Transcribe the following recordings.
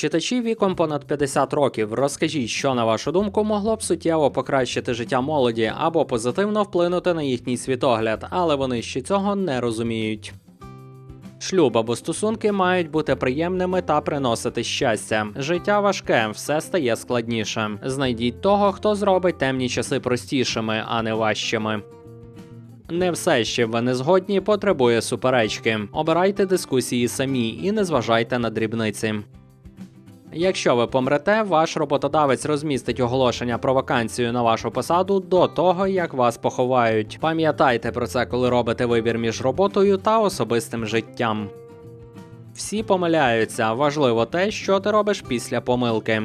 Читачі віком понад 50 років, розкажіть, що на вашу думку могло б суттєво покращити життя молоді або позитивно вплинути на їхній світогляд, але вони ще цього не розуміють. Шлюб або стосунки мають бути приємними та приносити щастя. Життя важке, все стає складніше. Знайдіть того, хто зробить темні часи простішими, а не важчими. Не все, чим ви не згодні, потребує суперечки. Обирайте дискусії самі і не зважайте на дрібниці. Якщо ви помрете, ваш роботодавець розмістить оголошення про вакансію на вашу посаду до того, як вас поховають. Пам'ятайте про це, коли робите вибір між роботою та особистим життям. Всі помиляються. Важливо те, що ти робиш після помилки.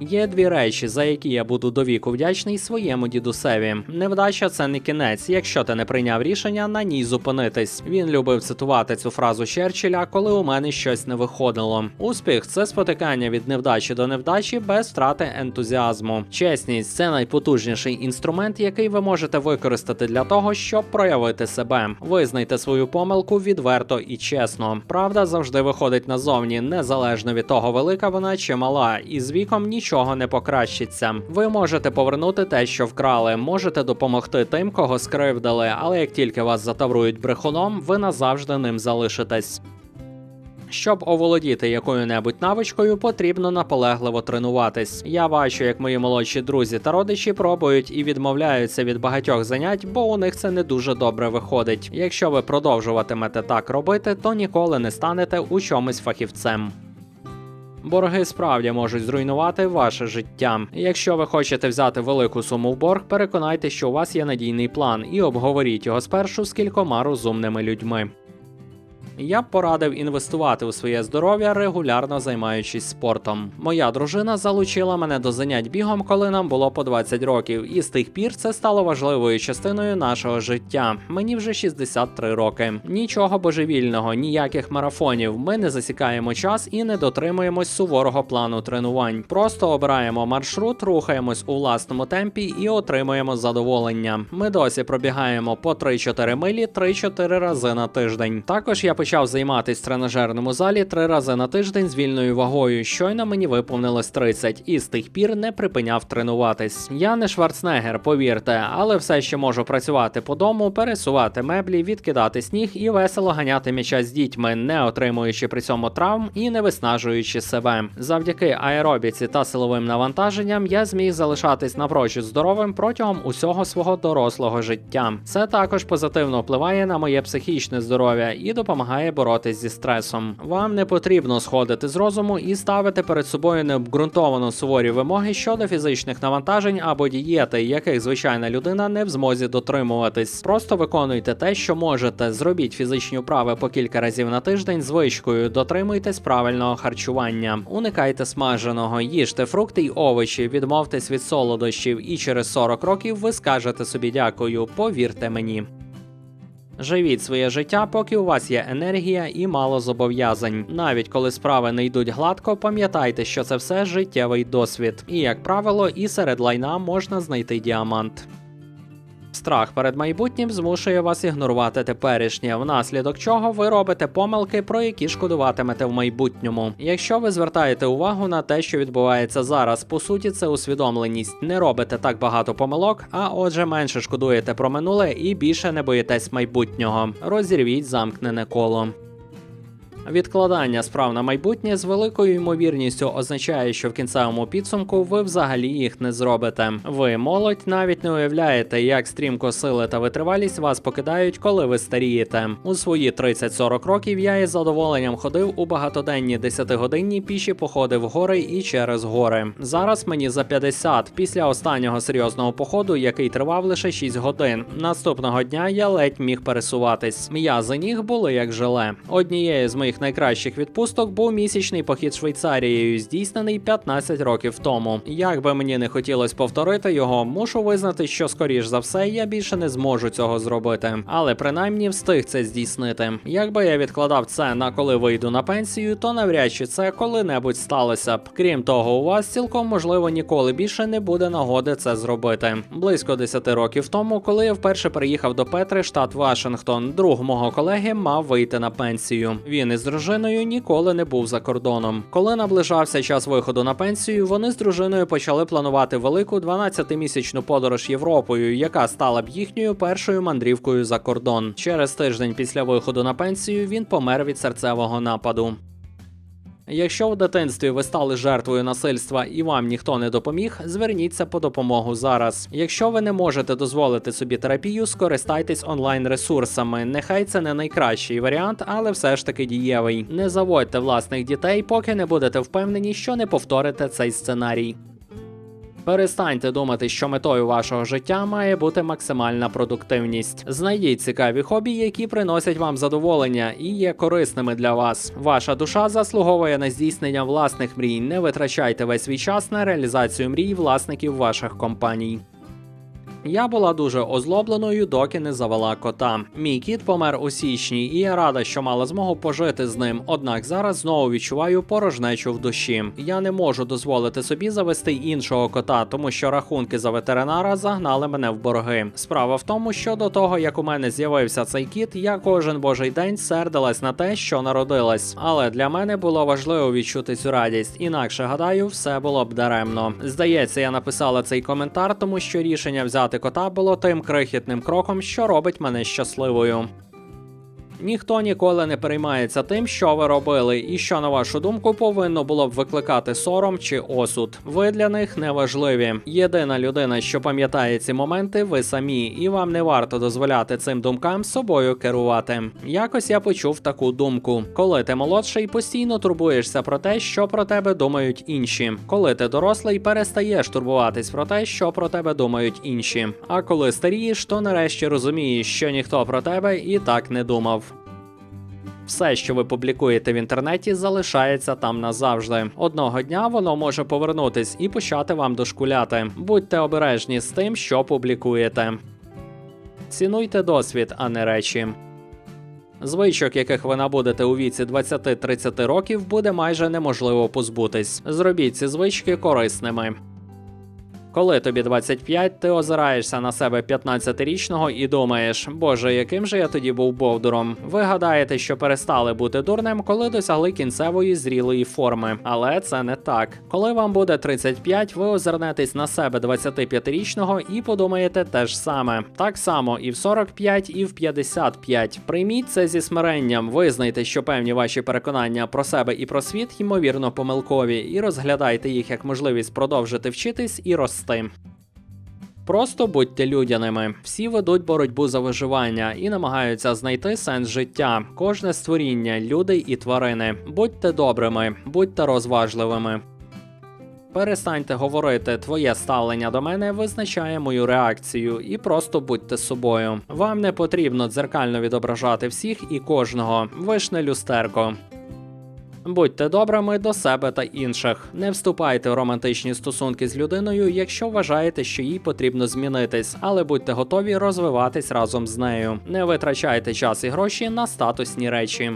Є дві речі, за які я буду до віку вдячний своєму дідусеві. Невдача це не кінець, якщо ти не прийняв рішення на ній зупинитись. Він любив цитувати цю фразу Черчилля, коли у мене щось не виходило. Успіх це спотикання від невдачі до невдачі без втрати ентузіазму. Чесність це найпотужніший інструмент, який ви можете використати для того, щоб проявити себе. Визнайте свою помилку відверто і чесно. Правда завжди виходить назовні, незалежно від того, велика вона чи мала, і з віком нічого не покращиться. Ви можете повернути те, що вкрали, можете допомогти тим, кого скривдили, але як тільки вас затаврують брехуном, ви назавжди ним залишитесь. Щоб оволодіти якою-небудь навичкою, потрібно наполегливо тренуватись. Я бачу, як мої молодші друзі та родичі пробують і відмовляються від багатьох занять, бо у них це не дуже добре виходить. Якщо ви продовжуватимете так робити, то ніколи не станете у чомусь фахівцем. Борги справді можуть зруйнувати ваше життя. Якщо ви хочете взяти велику суму в борг, переконайте, що у вас є надійний план, і обговоріть його спершу з кількома розумними людьми. Я б порадив інвестувати у своє здоров'я, регулярно займаючись спортом. Моя дружина залучила мене до занять бігом, коли нам було по 20 років, і з тих пір це стало важливою частиною нашого життя. Мені вже 63 роки. Нічого божевільного, ніяких марафонів. Ми не засікаємо час і не дотримуємось суворого плану тренувань. Просто обираємо маршрут, рухаємось у власному темпі і отримуємо задоволення. Ми досі пробігаємо по 3-4 милі 3-4 рази на тиждень. Також я почав займатися в тренажерному залі три рази на тиждень з вільною вагою. Щойно мені виповнилось 30, і з тих пір не припиняв тренуватись. Я не Шварценеггер, повірте, але все ще можу працювати по дому, пересувати меблі, відкидати сніг і весело ганяти м'яча з дітьми, не отримуючи при цьому травм і не виснажуючи себе. Завдяки аеробіці та силовим навантаженням я зміг залишатись напрочуд здоровим протягом усього свого дорослого життя. Це також позитивно впливає на моє психічне здоров'я і допомагає боротись зі стресом. Вам не потрібно сходити з розуму і ставити перед собою необґрунтовано суворі вимоги щодо фізичних навантажень або дієти, яких звичайна людина не в змозі дотримуватись. Просто виконуйте те, що можете. Зробіть фізичні вправи по кілька разів на тиждень звичкою, дотримуйтесь правильного харчування, уникайте смаженого, їжте фрукти й овочі, відмовтесь від солодощів, і через 40 років ви скажете собі дякую. Повірте мені. Живіть своє життя, поки у вас є енергія і мало зобов'язань. Навіть коли справи не йдуть гладко, пам'ятайте, що це все життєвий досвід. І як правило, і серед лайна можна знайти діамант. Страх перед майбутнім змушує вас ігнорувати теперішнє, внаслідок чого ви робите помилки, про які шкодуватимете в майбутньому. Якщо ви звертаєте увагу на те, що відбувається зараз, по суті, це усвідомленість. Не робите так багато помилок, а отже, менше шкодуєте про минуле і більше не боїтесь майбутнього. Розірвіть замкнене коло. Відкладання справ на майбутнє з великою ймовірністю означає, що в кінцевому підсумку ви взагалі їх не зробите. Ви молодь навіть не уявляєте, як стрімко сили та витривалість вас покидають, коли ви старієте. У свої 30-40 років я із задоволенням ходив у багатоденні 10-годинні піші походи в гори і через гори. Зараз мені за 50, після останнього серйозного походу, який тривав лише 6 годин. Наступного дня я ледь міг пересуватись. М'язи ніг були як желе. Однією з моїх найкращих відпусток був місячний похід Швейцарією, здійснений 15 років тому. Як би мені не хотілося повторити його, мушу визнати, що скоріш за все я більше не зможу цього зробити. Але принаймні встиг це здійснити. Якби я відкладав це на коли вийду на пенсію, то навряд чи це коли-небудь сталося б. Крім того, у вас цілком можливо ніколи більше не буде нагоди це зробити. Близько 10 років тому, коли я вперше приїхав до Петри, штат Вашингтон, друг мого колеги мав вийти на пенсію. Він із дружиною ніколи не був за кордоном. Коли наближався час виходу на пенсію, вони з дружиною почали планувати велику 12-місячну подорож Європою, яка стала б їхньою першою мандрівкою за кордон. Через тиждень після виходу на пенсію він помер від серцевого нападу. Якщо в дитинстві ви стали жертвою насильства і вам ніхто не допоміг, зверніться по допомогу зараз. Якщо ви не можете дозволити собі терапію, скористайтесь онлайн ресурсами. Нехай це не найкращий варіант, але все ж таки дієвий. Не заводьте власних дітей, поки не будете впевнені, що не повторите цей сценарій. Перестаньте думати, що метою вашого життя має бути максимальна продуктивність. Знайдіть цікаві хобі, які приносять вам задоволення і є корисними для вас. Ваша душа заслуговує на здійснення власних мрій. Не витрачайте весь свій час на реалізацію мрій власників ваших компаній. Я була дуже озлобленою, доки не завела кота. Мій кіт помер у січні, і я рада, що мала змогу пожити з ним. Однак зараз знову відчуваю порожнечу в душі. Я не можу дозволити собі завести іншого кота, тому що рахунки за ветеринара загнали мене в борги. Справа в тому, що до того як у мене з'явився цей кіт, я кожен божий день сердилась на те, що народилась. Але для мене було важливо відчути цю радість. Інакше гадаю, все було б даремно. Здається, я написала цей коментар, тому що рішення взяти кота було тим крихітним кроком, що робить мене щасливою. Ніхто ніколи не переймається тим, що ви робили, і що, на вашу думку, повинно було б викликати сором чи осуд. Ви для них не важливі. Єдина людина, що пам'ятає ці моменти, ви самі, і вам не варто дозволяти цим думкам собою керувати. Якось я почув таку думку: коли ти молодший, постійно турбуєшся про те, що про тебе думають інші. Коли ти дорослий, перестаєш турбуватись про те, що про тебе думають інші. А коли старієш, то нарешті розумієш, що ніхто про тебе і так не думав. Все, що ви публікуєте в інтернеті, залишається там назавжди. Одного дня воно може повернутись і почати вам дошкуляти. Будьте обережні з тим, що публікуєте. Цінуйте досвід, а не речі. Звичок, яких ви набудете у віці 20-30 років, буде майже неможливо позбутись. Зробіть ці звички корисними. Коли тобі 25, ти озираєшся на себе 15-річного і думаєш, боже, яким же я тоді був бовдуром. Ви гадаєте, що перестали бути дурним, коли досягли кінцевої зрілої форми. Але це не так. Коли вам буде 35, ви озирнетесь на себе 25-річного і подумаєте те ж саме. Так само і в 45, і в 55. Прийміть це зі смиренням, визнайте, що певні ваші переконання про себе і про світ ймовірно помилкові, і розглядайте їх як можливість продовжити вчитись і рости. Просто будьте людяними. Всі ведуть боротьбу за виживання і намагаються знайти сенс життя. Кожне створіння, люди і тварини. Будьте добрими, будьте розважливими. Перестаньте говорити, твоє ставлення до мене визначає мою реакцію, і просто будьте собою. Вам не потрібно дзеркально відображати всіх і кожного. Ви ж не люстерко. Будьте добрими до себе та інших. Не вступайте в романтичні стосунки з людиною, якщо вважаєте, що їй потрібно змінитись, але будьте готові розвиватись разом з нею. Не витрачайте час і гроші на статусні речі.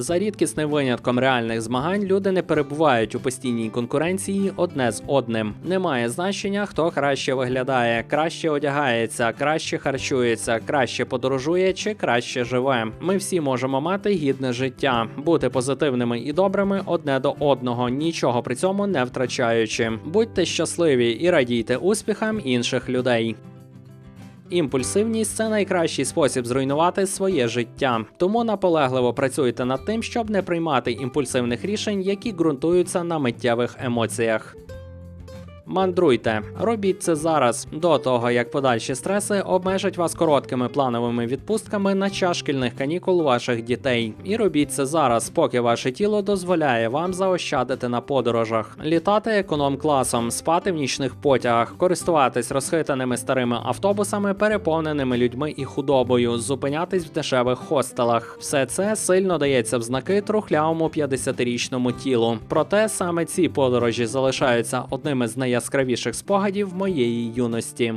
За рідкісним винятком реальних змагань люди не перебувають у постійній конкуренції одне з одним. Немає значення, хто краще виглядає, краще одягається, краще харчується, краще подорожує чи краще живе. Ми всі можемо мати гідне життя, бути позитивними і добрими одне до одного, нічого при цьому не втрачаючи. Будьте щасливі і радійте успіхам інших людей. Імпульсивність це найкращий спосіб зруйнувати своє життя. Тому наполегливо працюйте над тим, щоб не приймати імпульсивних рішень, які ґрунтуються на миттєвих емоціях. Мандруйте, робіть це зараз, до того як подальші стреси обмежать вас короткими плановими відпустками на час шкільних канікул ваших дітей. І робіть це зараз, поки ваше тіло дозволяє вам заощадити на подорожах, літати економ-класом, спати в нічних потягах, користуватись розхитаними старими автобусами, переповненими людьми і худобою, зупинятись в дешевих хостелах. Все це сильно дається в знаки трухлявому 50-річному тілу. Проте саме ці подорожі залишаються одними з найяскравіших спогадів моєї юності.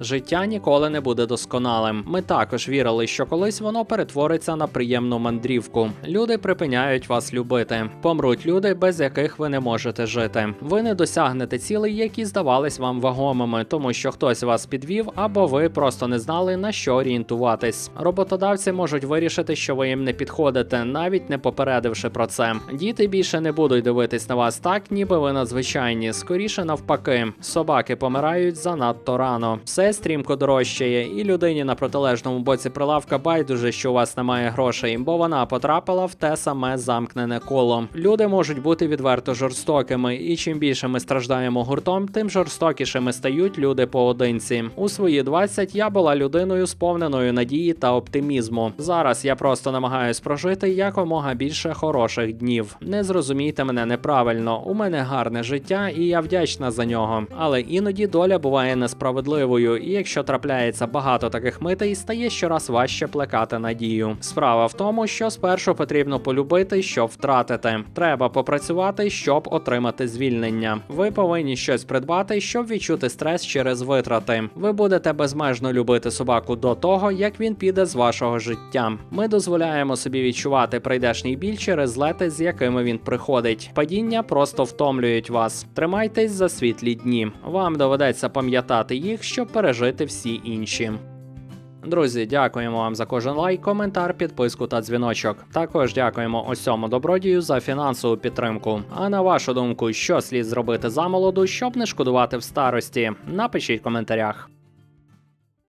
Життя ніколи не буде досконалим. Ми також вірили, що колись воно перетвориться на приємну мандрівку. Люди припиняють вас любити. Помруть люди, без яких ви не можете жити. Ви не досягнете цілей, які здавались вам вагомими, тому що хтось вас підвів, або ви просто не знали на що орієнтуватись. Роботодавці можуть вирішити, що ви їм не підходите, навіть не попередивши про це. Діти більше не будуть дивитись на вас так, ніби ви надзвичайні. Скоріше навпаки, собаки помирають занадто рано. Все стрімко дорожчає, і людині на протилежному боці прилавка байдуже, що у вас немає грошей, бо вона потрапила в те саме замкнене коло. Люди можуть бути відверто жорстокими, і чим більше ми страждаємо гуртом, тим жорстокішими стають люди поодинці. У свої 20 я була людиною сповненою надії та оптимізму. Зараз я просто намагаюсь прожити якомога більше хороших днів. Не зрозумійте мене неправильно. У мене гарне життя, і я вдячна за нього. Але іноді доля буває несправедливою, і якщо трапляється багато таких митей, стає щораз важче плекати надію. Справа в тому, що спершу потрібно полюбити, щоб втратити. Треба попрацювати, щоб отримати звільнення. Ви повинні щось придбати, щоб відчути стрес через витрати. Ви будете безмежно любити собаку до того, як він піде з вашого життя. Ми дозволяємо собі відчувати прийдешній біль через злети, з якими він приходить. Падіння просто втомлюють вас. Тримайтесь за світлі дні. Вам доведеться пам'ятати їх, щоб пережити всі інші. Друзі, дякуємо вам за кожен лайк, коментар, підписку та дзвіночок. Також дякуємо усьому добродію за фінансову підтримку. А на вашу думку, що слід зробити замолоду, щоб не шкодувати в старості? Напишіть в коментарях.